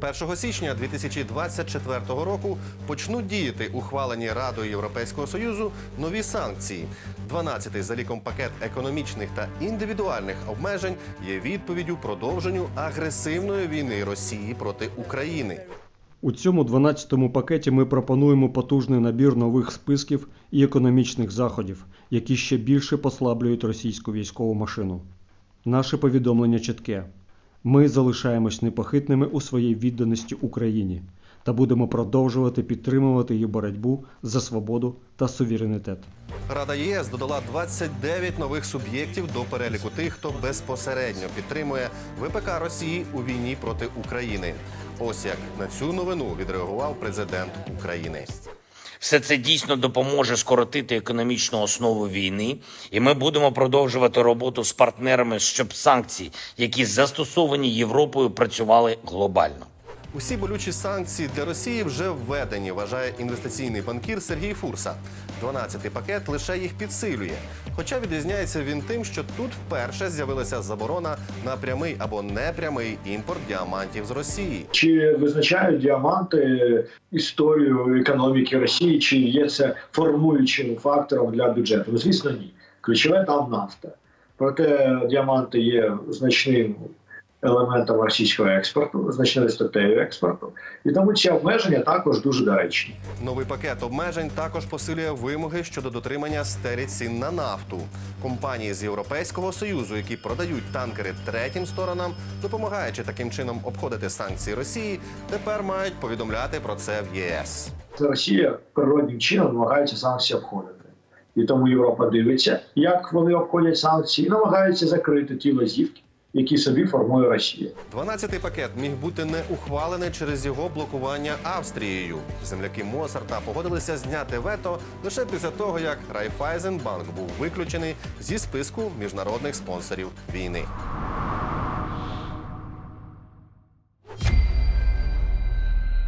1 січня 2024 року почнуть діяти ухвалені Радою Європейського Союзу нові санкції. 12-й за ліком пакет економічних та індивідуальних обмежень є відповіддю продовженню агресивної війни Росії проти України. У цьому 12-му пакеті ми пропонуємо потужний набір нових списків і економічних заходів, які ще більше послаблюють російську військову машину. Наше повідомлення чітке: ми залишаємось непохитними у своїй відданості Україні та будемо продовжувати підтримувати її боротьбу за свободу та суверенітет. Рада ЄС додала 29 нових суб'єктів до переліку тих, хто безпосередньо підтримує ВПК Росії у війні проти України. Ось як на цю новину відреагував президент України. Все це дійсно допоможе скоротити економічну основу війни, і ми будемо продовжувати роботу з партнерами, щоб санкції, які застосовані Європою, працювали глобально. Усі болючі санкції для Росії вже введені, вважає інвестиційний банкір Сергій Фурса. 12-й пакет лише їх підсилює. Хоча відрізняється він тим, що тут вперше з'явилася заборона на прямий або непрямий імпорт діамантів з Росії. Чи визначають діаманти історію економіки Росії, чи є це формуючим фактором для бюджету? Ну, звісно, ні. Ключове там нафта. Проте діаманти є значним елементом російського експорту, значною статтею експорту, і тому ці обмеження також дуже доречні. Новий пакет обмежень також посилює вимоги щодо дотримання стелі цін на нафту. Компанії з Європейського союзу, які продають танкери третім сторонам, допомагаючи таким чином обходити санкції Росії, тепер мають повідомляти про це в ЄС. Росія природним чином намагається санкції обходити. І тому Європа дивиться, як вони обходять санкції, і намагається закрити ті лазівки, які собі формує Росія. 12-й пакет міг бути не ухвалений через його блокування Австрією. Земляки Моцарта погодилися зняти вето лише після того, як Райфайзенбанк був виключений зі списку міжнародних спонсорів війни.